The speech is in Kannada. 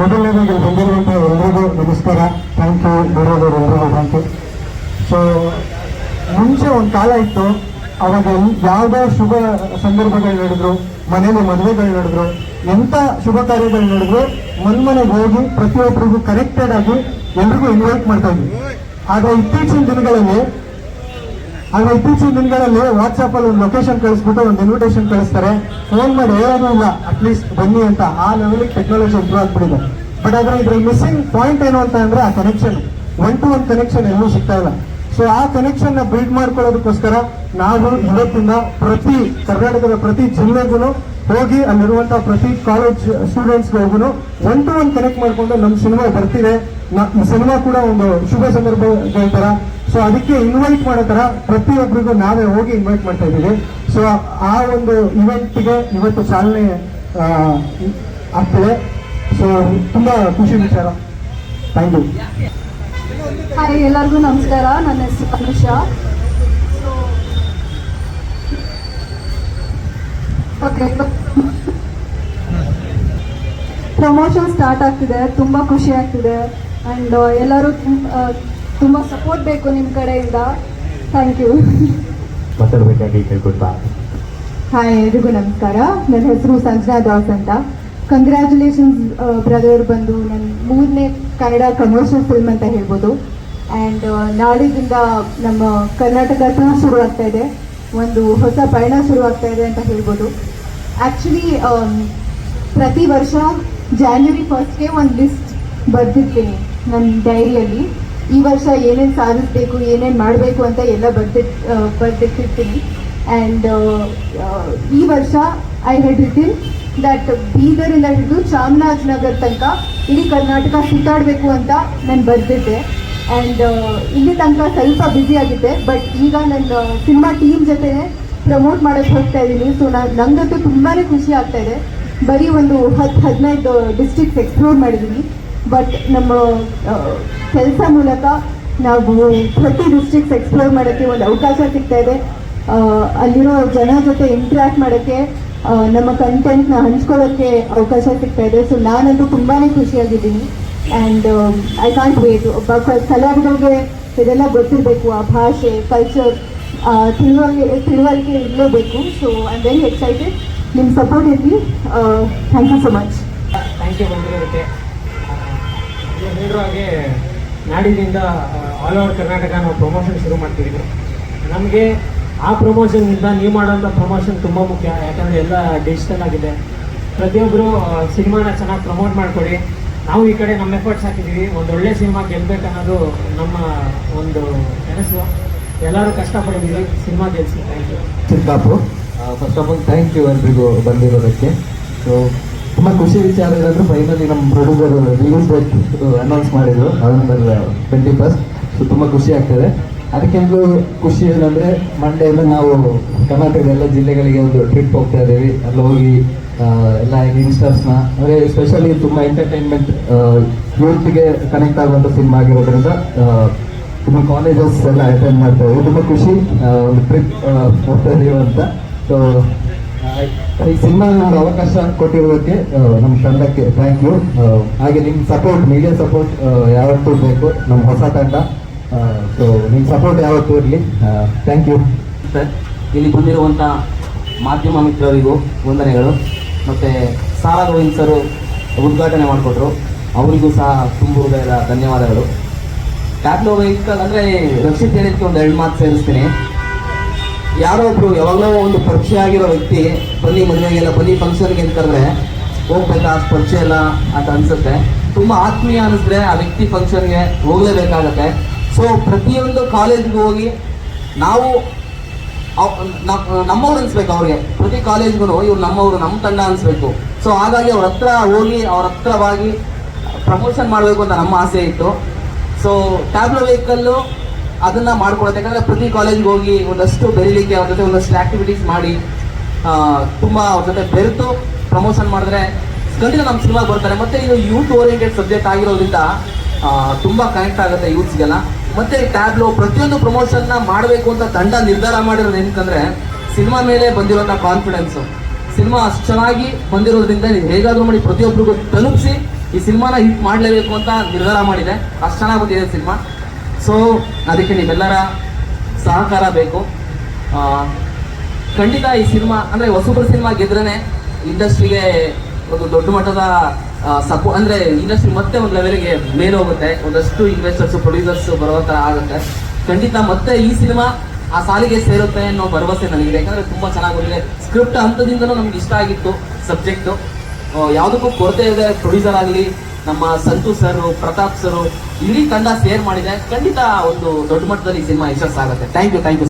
ಮೊದಲನೇದಾಗಿ ಬಂದಿರುವಂತಹ ಎಲ್ರಿಗೂ ನಮಸ್ಕಾರ. ಥ್ಯಾಂಕ್ ಯು ಬರೋದವ್ರು ಎಲ್ರಿಗೂ ಥ್ಯಾಂಕ್ ಯು ಸೊ ಮುಂಚೆ ಒಂದು ಕಾಲ ಇತ್ತು, ಅವಾಗ ಯಾವ್ದೋ ಶುಭ ಸಂದರ್ಭಗಳು ನಡೆದ್ರು, ಮನೆಯಲ್ಲಿ ಮದುವೆಗಳು ನಡೆದ್ರು ಎಂಥ ಶುಭ ಕಾರ್ಯಗಳು ನಡೆದ್ರು, ಮನ್ಮನೆಗೆ ಹೋಗಿ ಪ್ರತಿಯೊಬ್ಬರಿಗೂ ಕನೆಕ್ಟೆಡ್ ಆಗಿ ಎಲ್ರಿಗೂ ಇನ್ವೈಟ್ ಮಾಡ್ತಾ ಇದ್ವಿ. ಆಗ ಇತ್ತೀಚಿನ ದಿನಗಳಲ್ಲಿ ಆಗ ಇತ್ತೀಚಿನ ದಿನಗಳಲ್ಲಿ ವಾಟ್ಸ್ಆಪ್ ಅಲ್ಲಿ ಒಂದು ಲೊಕೇಶನ್ ಕಳಿಸ್ಬಿಟ್ಟು ಒಂದು ಇನ್ವಿಟೇಷನ್ ಕಳಿಸ್ತಾರೆ. ಫೋನ್ ಮಾಡಿ ಹೇಳೋದು ಇಲ್ಲ. ಅಟ್ಲೀಸ್ಟ್ ಬನ್ನಿ ಅಂತ. ಆ ಲೆವೆಲಿಗೆ ಟೆಕ್ನಾಲಜಿ ಇಂಪ್ರೂವ್ ಆಗ್ಬಿಟ್ಟಿದೆ. ಬಟ್ ಆದ್ರೆ ಇದ್ರ ಮಿಸ್ಸಿಂಗ್ ಪಾಯಿಂಟ್ ಏನು ಅಂತ ಅಂದ್ರೆ ಆ connection one to one connection ಎಲ್ಲೂ ಸಿಗ್ತಾ ಇಲ್ಲ. ಸೊ ಆ ಕನೆಕ್ಷನ್ನ ಬಿಲ್ಡ್ ಮಾಡ್ಕೊಳ್ಳೋದಕ್ಕೋಸ್ಕರ ನಾವು ಇವತ್ತಿಂದ ಪ್ರತಿ ಕರ್ನಾಟಕದ ಪ್ರತಿ ಜಿಲ್ಲೆಗೂ ಹೋಗಿ ಅಲ್ಲಿರುವಂತಹ ಪ್ರತಿ ಕಾಲೇಜ್ ಸ್ಟೂಡೆಂಟ್ಸ್ ಹೋಗುನು ಒನ್ ಟು ಒನ್ ಕನೆಕ್ಟ್ ಮಾಡಿಕೊಂಡು ನಮ್ಮ ಸಿನಿಮಾ ಬರ್ತಿದೆ. ಈ ಸಿನಿಮಾ ಕೂಡ ಒಂದು ಶುಭ ಸಂದರ್ಭ ತರ ಸೊ ಅದಕ್ಕೆ ಇನ್ವೈಟ್ ಮಾಡೋ ತರ ಪ್ರತಿಯೊಬ್ಬರಿಗೂ ನಾವೇ ಹೋಗಿ ಇನ್ವೈಟ್ ಮಾಡ್ತಾ ಇದ್ದೀವಿ. ಸೊ ಆ ಒಂದು ಇವೆಂಟ್ಗೆ ಇವತ್ತು ಚಾಲನೆ ಆಗ್ತದೆ. ಸೊ ತುಂಬಾ ಖುಷಿ ವಿಚಾರ. ಥ್ಯಾಂಕ್ ಯು ಹಾಯ್ ಎಲ್ಲರಿಗೂ ನಮಸ್ಕಾರ. ನನ್ನ ಹೆಸರು ಪ್ರಮೋಷನ್ ಸ್ಟಾರ್ಟ್ ಆಗ್ತಿದೆ. ತುಂಬ ಖುಷಿ ಆಗ್ತಿದೆ. ಆ್ಯಂಡ್ ಎಲ್ಲರೂ ತುಂಬ ಸಪೋರ್ಟ್ ಬೇಕು ನಿಮ್ಮ ಕಡೆಯಿಂದ. ಥ್ಯಾಂಕ್ ಯು ಮಾತಾಡಬೇಕಾಗಿ ಹಾಯ್ ಎಲ್ರಿಗೂ ನಮಸ್ಕಾರ. ನನ್ನ ಹೆಸರು ಸಂಜನಾ ದಾಸ್ ಅಂತ. ಕಂಗ್ರ್ಯಾಚುಲೇಷನ್ಸ್ ಬ್ರದರ್ ಬಂದು ನನ್ನ ಮೂರನೇ ಕನ್ನಡ ಕಮರ್ಷಿಯಲ್ ಫಿಲ್ಮ್ ಅಂತ ಹೇಳ್ಬೋದು. ಆ್ಯಂಡ್ ನಾಳಿದಿಂದ ನಮ್ಮ ಕರ್ನಾಟಕ ಟೂರ್ ಶುರು ಆಗ್ತಾ ಇದೆ. ಒಂದು ಹೊಸ ಪಯಣ ಶುರು ಆಗ್ತಾ ಇದೆ ಅಂತ ಹೇಳ್ಬೋದು. ಆ್ಯಕ್ಚುಲಿ ಪ್ರತಿ ವರ್ಷ ಜಾನ್ವರಿ ಫಸ್ಟ್ಗೆ ಒಂದು ಲಿಸ್ಟ್ ಬರೆದಿರ್ತೀನಿ ನನ್ನ ಡೈರಿಯಲ್ಲಿ ಈ ವರ್ಷ ಏನೇನು ಸಾಧಿಸಬೇಕು, ಏನೇನು ಮಾಡಬೇಕು ಅಂತ ಎಲ್ಲ ಬರ್ದಿಟ್ ಬರ್ದಿಟ್ಟಿರ್ತೀನಿ. ಆ್ಯಂಡ್ ಈ ವರ್ಷ ಐ ಹ್ಯಾಡ್ ರಿಟಿನ್ ದಟ್ ಬೀದರಿಂದ ಹಿಡಿದು ಚಾಮರಾಜನಗರ್ ತನಕ ಇಡೀ ಕರ್ನಾಟಕ ಸುತ್ತಾಡಬೇಕು ಅಂತ ನಾನು ಬರೆದಿದ್ದೆ. ಆ್ಯಂಡ್ ಇಲ್ಲಿ ತನಕ ಸ್ವಲ್ಪ ಬ್ಯುಸಿ ಆಗಿದ್ದೆ ಬಟ್ ಈಗ ನನ್ನ ಸಿನಿಮಾ ಟೀಮ್ ಜೊತೆನೇ ಪ್ರಮೋಟ್ ಮಾಡೋಕ್ಕೆ ಹೋಗ್ತಾ ಇದ್ದೀನಿ ಸೊ ನಾನು ನನಗಂತೂ ತುಂಬಾ ಖುಷಿ ಆಗ್ತಾ ಇದೆ. ಬರೀ ಒಂದು ಹತ್ತು ಹದಿನೈದು ಡಿಸ್ಟಿಕ್ಸ್ ಎಕ್ಸ್ಪ್ಲೋರ್ ಮಾಡಿದ್ದೀನಿ ಬಟ್ ನಮ್ಮ ಕೆಲಸ ಮೂಲಕ ನಾವು ಪ್ರತಿ ಡಿಸ್ಟ್ರಿಕ್ಸ್ ಎಕ್ಸ್ಪ್ಲೋರ್ ಮಾಡೋಕ್ಕೆ ಒಂದು ಅವಕಾಶ ಸಿಗ್ತಾ ಇದೆ. ಅಲ್ಲಿರೋ ಜನ ಜೊತೆ ಇಂಟ್ರ್ಯಾಕ್ಟ್ ಮಾಡೋಕ್ಕೆ ನಮ್ಮ ಕಂಟೆಂಟ್ನ ಹಂಚ್ಕೊಳ್ಳೋಕ್ಕೆ ಅವಕಾಶ ಸಿಗ್ತಾ ಇದೆ. ಸೊ ನಾನಂತೂ ತುಂಬಾ ಖುಷಿಯಾಗಿದ್ದೀನಿ. ಆ್ಯಂಡ್ ಐ ಕಾಂಟ್ ವೇಟ್ ಒಬ್ಬ ಕಲಾವಿದರಿಗೆ ಇದೆಲ್ಲ ಗೊತ್ತಿರಬೇಕು. ಆ ಭಾಷೆ ಕಲ್ಚರ್ ತಿಳುವಳಿಕೆ ತಿಳುವಳಿಕೆ ಇರಲೇಬೇಕು. ಸೊ ಐ ವೆರಿ ಎಕ್ಸೈಟೆಡ್ ನಿಮ್ಮ ಸಪೋರ್ಟ್ ಇರಲಿ. Thank you so much thank you ಹೇಳಿರೋ ಹಾಗೆ ನಾಡಿನಿಂದ ಆಲ್ ಓವರ್ ಕರ್ನಾಟಕ ನಾವು ಪ್ರಮೋಷನ್ ಶುರು ಮಾಡ್ತಿದ್ದೀವಿ. ನಮಗೆ ಆ ಪ್ರಮೋಷನ್ನಿಂದ ನೀವು ಮಾಡೋಂಥ ಪ್ರಮೋಷನ್ ತುಂಬ ಮುಖ್ಯ. ಯಾಕಂದರೆ ಎಲ್ಲ ಡಿಜಿಟಲ್ ಆಗಿದೆ. ಪ್ರತಿಯೊಬ್ಬರು ಸಿನಿಮಾನ ಚೆನ್ನಾಗಿ ಪ್ರಮೋಟ್ ಮಾಡಿಕೊಡಿ. ನಾವು ಈ ಕಡೆ ನಮ್ಮ ಎಫರ್ಟ್ಸ್ ಹಾಕಿದ್ದೀವಿ. ಒಂದು ಒಳ್ಳೆ ಸಿನಿಮಾ ಗೆಲ್ಬೇಕನ್ನೋದು ನಮ್ಮ ಒಂದು ಕನಸು. ಎಲ್ಲರೂ ಕಷ್ಟಪಡಿದ್ದೀವಿ. Cinema ಗೆಲ್ಸಿ. Thank you first of all thank you ಎಲ್ರಿಗೂ ಬಂದಿರೋದಕ್ಕೆ. ಸೊ ತುಂಬ ಖುಷಿ ವಿಚಾರ ಏನಂದ್ರೆ ಫೈನಲಿ ನಮ್ಮ ಪ್ರೊಡ್ಯೂಸರ್ ರಿಲೀಸ್ ಡೇಟ್ ಅನೌನ್ಸ್ ಮಾಡಿದ್ರು. ನವೆಂಬರ್ ಟ್ವೆಂಟಿ ಫಸ್ಟ್ ಸೊ ತುಂಬ ಖುಷಿ ಆಗ್ತದೆ. ಅದಕ್ಕಿಂತ ಖುಷಿ ಏನಂದ್ರೆ ಮಂಡೆಯಿಂದ ನಾವು ಕರ್ನಾಟಕದ ಎಲ್ಲ ಜಿಲ್ಲೆಗಳಿಗೆ ಒಂದು ಟ್ರಿಪ್ ಹೋಗ್ತಾ ಇದ್ದೀವಿ. ಅಲ್ಲಿ ಹೋಗಿ ಎಲ್ಲ ಯಂಗ್ಸ್ಟರ್ಸ್ನ ಅಂದರೆ ಸ್ಪೆಷಲಿ ತುಂಬ ಎಂಟರ್ಟೈನ್ಮೆಂಟ್ ಯೂತ್ಗೆ ಕನೆಕ್ಟ್ ಆಗುವಂಥ ಸಿನಿಮಾ ಆಗಿರೋದ್ರಿಂದ ತುಂಬ ಕಾಲೇಜಸ್ ಎಲ್ಲ ಅಟೆಂಡ್ ಮಾಡ್ತಾ ಇದ್ದೀವಿ. ತುಂಬ ಖುಷಿ ಒಂದು ಟ್ರಿಪ್ ಹೋಗ್ತಾ ಅಂತ. ಸೊ ಈ ಸಿನಿಮಾ ಅವಕಾಶ ಕೊಟ್ಟಿರೋದಕ್ಕೆ ನಮ್ಮ ತಂಡಕ್ಕೆ ಥ್ಯಾಂಕ್ ಯು ಹಾಗೆ ನಿಮ್ಮ ಸಪೋರ್ಟ್ ಮೀಡಿಯಾ ಸಪೋರ್ಟ್ ಯಾವತ್ತೂ ಬೇಕು. ನಮ್ಮ ಹೊಸ ತಂಡ. ಸೊ ನಿಮ್ಮ ಸಪೋರ್ಟ್ ಯಾವತ್ತೂ ಇರಲಿ. ಥ್ಯಾಂಕ್ ಯು ಸರ್ ಇಲ್ಲಿ ಬಂದಿರುವಂಥ ಮಾಧ್ಯಮ ಮಿತ್ರರಿಗೂ ವಂದನೆಗಳು. ಮತ್ತು ಸಾರಾ ಗೋವಿಂದ್ ಉದ್ಘಾಟನೆ ಮಾಡಿಕೊಟ್ರು. ಅವರಿಗೂ ಸಹ ತುಂಬ ಹೃದಯದ ಧನ್ಯವಾದಗಳು. ಟ್ಯಾಬ್ಲೋ ವೆಹಿಕಲ್ ಅಂದರೆ ರಕ್ಷಿತ್ ಹೇಳಿದ್ದಕ್ಕೆ ಒಂದು ಎರಡು ಮಾತು ಸೇರಿಸ್ತೀನಿ. ಯಾರೋ ಒಬ್ರು ಯಾವಾಗಲೋ ಒಂದು ಪರಿಚಯ ಆಗಿರೋ ವ್ಯಕ್ತಿ ಬನ್ನಿ ಮದುವೆಗೆಲ್ಲ ಬನ್ನಿ ಫಂಕ್ಷನ್ಗೆ ಅಂತ ಕರೆದ್ರೆ ಹೋಗ್ಬೇಕಾ? ಪರಿಚಯ ಇಲ್ಲ ಅಂತ ಅನ್ಸುತ್ತೆ. ತುಂಬ ಆತ್ಮೀಯ ಅನಿಸಿದ್ರೆ ಆ ವ್ಯಕ್ತಿ ಫಂಕ್ಷನ್ಗೆ ಹೋಗಲೇಬೇಕಾಗತ್ತೆ. ಸೊ ಪ್ರತಿಯೊಂದು ಕಾಲೇಜ್ಗೂ ಹೋಗಿ ನಾವು ನಮ್ಮವ್ರು ಅನ್ಸ್ಬೇಕು ಅವ್ರಿಗೆ. ಪ್ರತಿ ಕಾಲೇಜ್ಗೂ ಇವ್ರು ನಮ್ಮವರು ನಮ್ಮ ತಂಡ ಅನ್ಸ್ಬೇಕು. ಸೊ ಹಾಗಾಗಿ ಅವ್ರ ಹತ್ರ ಹೋಗಿ, ಅವ್ರ ಹತ್ರವಾಗಿ ಪ್ರಮೋಷನ್ ಮಾಡಬೇಕು ಅಂತ ನಮ್ಮ ಆಸೆ ಇತ್ತು. ಸೊ ಟ್ಯಾಬ್ಲೋ ವೆಹಿಕಲ್ಲು ಅದನ್ನ ಮಾಡ್ಕೊಳ್ಳೋದು ಯಾಕಂದ್ರೆ ಪ್ರತಿ ಕಾಲೇಜ್ಗೆ ಹೋಗಿ ಒಂದಷ್ಟು ಬೆರೀಲಿಕ್ಕೆ ಅವ್ರ ಜೊತೆ ಒಂದಷ್ಟು ಆಕ್ಟಿವಿಟೀಸ್ ಮಾಡಿ ತುಂಬ ಅವ್ರ ಜೊತೆ ಬೆರೆತು ಪ್ರಮೋಷನ್ ಮಾಡಿದ್ರೆ ಖಂಡಿತ ನಮ್ಮ ಸಿನಿಮಾ ಬರ್ತಾರೆ ಮತ್ತೆ ಇದು ಯೂತ್ ಓರಿಯೆಂಟೆಡ್ ಸಬ್ಜೆಕ್ಟ್ ಆಗಿರೋದ್ರಿಂದ ತುಂಬ ಕನೆಕ್ಟ್ ಆಗುತ್ತೆ ಯೂತ್ಸ್ಗೆಲ್ಲ ಮತ್ತೆ ಟ್ಯಾಬ್ಲೋ ಪ್ರತಿಯೊಂದು ಪ್ರಮೋಷನ್ನ ಮಾಡಬೇಕು ಅಂತ ತಂಡ ನಿರ್ಧಾರ ಮಾಡಿರೋದು ಏನಕ್ಕಂದ್ರೆ ಸಿನಿಮಾ ಮೇಲೆ ಬಂದಿರೋಂಥ ಕಾನ್ಫಿಡೆನ್ಸು ಸಿನಿಮಾ ಅಷ್ಟು ಚೆನ್ನಾಗಿ ಬಂದಿರೋದ್ರಿಂದ ನೀವು ಹೇಗಾದ್ರೂ ಮಾಡಿ ಪ್ರತಿಯೊಬ್ಬರಿಗೂ ತಲುಪಿಸಿ ಈ ಸಿನಿಮಾನ ಹಿಟ್ ಮಾಡಲೇಬೇಕು ಅಂತ ನಿರ್ಧಾರ ಮಾಡಿದೆ. ಅಷ್ಟು ಚೆನ್ನಾಗಿ ಬಂದಿದೆ ಸಿನಿಮಾ ಸೊ, ಅದಕ್ಕೆ ನಿಮ್ಮೆಲ್ಲರ ಸಹಕಾರ ಬೇಕು. ಖಂಡಿತ ಈ ಸಿನಿಮಾ, ಅಂದರೆ ಹೊಸಬ್ರ ಸಿನಿಮಾ ಗೆದ್ರೇ ಇಂಡಸ್ಟ್ರಿಗೆ ಒಂದು ದೊಡ್ಡ ಮಟ್ಟದ ಸಪೋ ಅಂದರೆ ಇಂಡಸ್ಟ್ರಿ ಮತ್ತೆ ಒಂದು ಲೆವೆಲ್ಗೆ ಮೇಲೆ ಹೋಗುತ್ತೆ. ಒಂದಷ್ಟು ಇನ್ವೆಸ್ಟರ್ಸ್ ಪ್ರೊಡ್ಯೂಸರ್ಸ್ ಬರೋ ಥರ ಆಗುತ್ತೆ. ಖಂಡಿತ ಮತ್ತೆ ಈ ಸಿನಿಮಾ ಆ ಸಾಲಿಗೆ ಸೇರುತ್ತೆ ಅನ್ನೋ ಭರವಸೆ ನನಗಿದೆ. ಯಾಕಂದರೆ ತುಂಬ ಚೆನ್ನಾಗಿ ಸ್ಕ್ರಿಪ್ಟ್ ಹಂತದಿಂದಲೂ ನಮ್ಗೆ ಇಷ್ಟ ಆಗಿತ್ತು ಸಬ್ಜೆಕ್ಟು ಯಾವುದಕ್ಕೂ ಕೊರತೆ ಇದೆ ಪ್ರೊಡ್ಯೂಸರ್ ಆಗಲಿ ನಮ್ಮ ಸಂತು ಸರ್, ಪ್ರತಾಪ್ ಸರ್, ಇಡೀ ತಂಡ ಸೇರ್ ಮಾಡಿದೆ ಖಂಡಿತ ಒಂದು ದೊಡ್ಡ ಮಟ್ಟದಲ್ಲಿ cinema ಯಶಸ್ಸಾಗುತ್ತೆ. Thank you thank you